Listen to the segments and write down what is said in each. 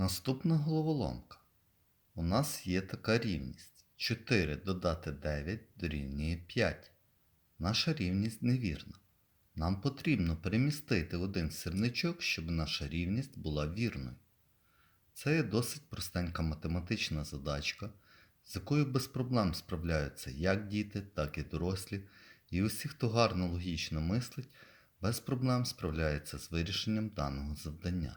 Наступна головоломка. У нас є така рівність. 4 додати 9 дорівнює 5. Наша рівність невірна. Нам потрібно перемістити один сірничок, щоб наша рівність була вірною. Це є досить простенька математична задачка, з якою без проблем справляються як діти, так і дорослі, і усі, хто гарно логічно мислить, без проблем справляється з вирішенням даного завдання.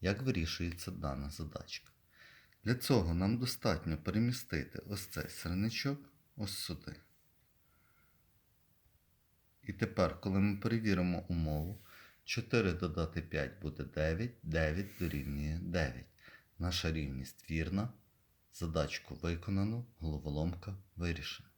Як вирішується дана задачка? Для цього нам достатньо перемістити ось цей сірничок ось сюди. І тепер, коли ми перевіримо умову, 4 додати 5 буде 9, 9 дорівнює 9. Наша рівність вірна. Задачку виконано, головоломка вирішена.